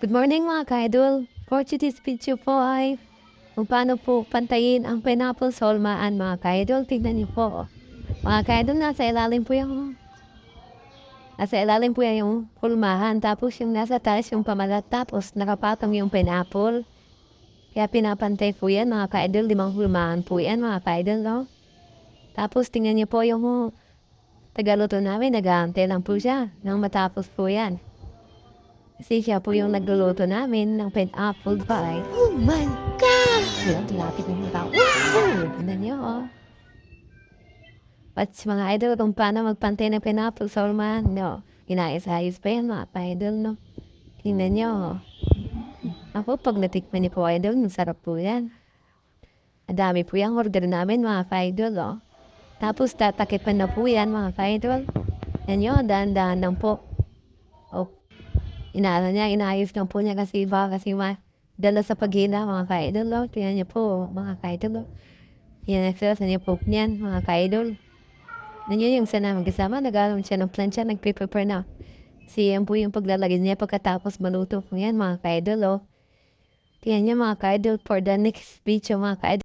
Good morning mga ka-idol. For today's video po ay kung paano po pantayin ang pineapple sa hulmaan mga ka-idol. Tignan niyo po. Mga ka-idol, nasa ilalim po yung nasa ilalim po yung hulmahan. Tapos yung nasa taas yung pamalat. Tapos nakapatong yung pineapple. Kaya pinapantay po yan mga ka-idol. Limang hulmahan po yan mga ka-idol. No? Tapos tingnan niyo po yung tagaluto namin. Nag-aantay lang po siya nang matapos po yan. Kasi siya po yung nagluluto namin ng pineapple pie. Oh my God! Yan, tulapit na yung tao. Wow! Tignan niyo, oh. At mga idol, kung paano magpantay ng pineapple sa ulman, no. Inayos-ayos pa yan, mga idol, no. Tingnan niyo, oh. Ako, pag natikman niyo po, idol, masarap po yan. Ang dami po yung order namin, mga idol, oh. Tapos, tatakipan na po yan, mga idol. Yan yun, dahan-dahan lang po. Oh, inaano niya, inaayos lang po niya kasi iba kasi ma dala sa paghina mga ka-idol. Oh. Tingnan niyo po mga ka-idol. Oh. Yan exercise niyo po niyan mga ka-idol. Nandiyan yung sana magkasama, nag-aalam siya ng plancha, nag-prepare na. Si yan po yung paglalagay niya pagkatapos maluto yan mga ka-idol. Oh. Tingnan niyo mga ka-idol for the next video mga ka-idol.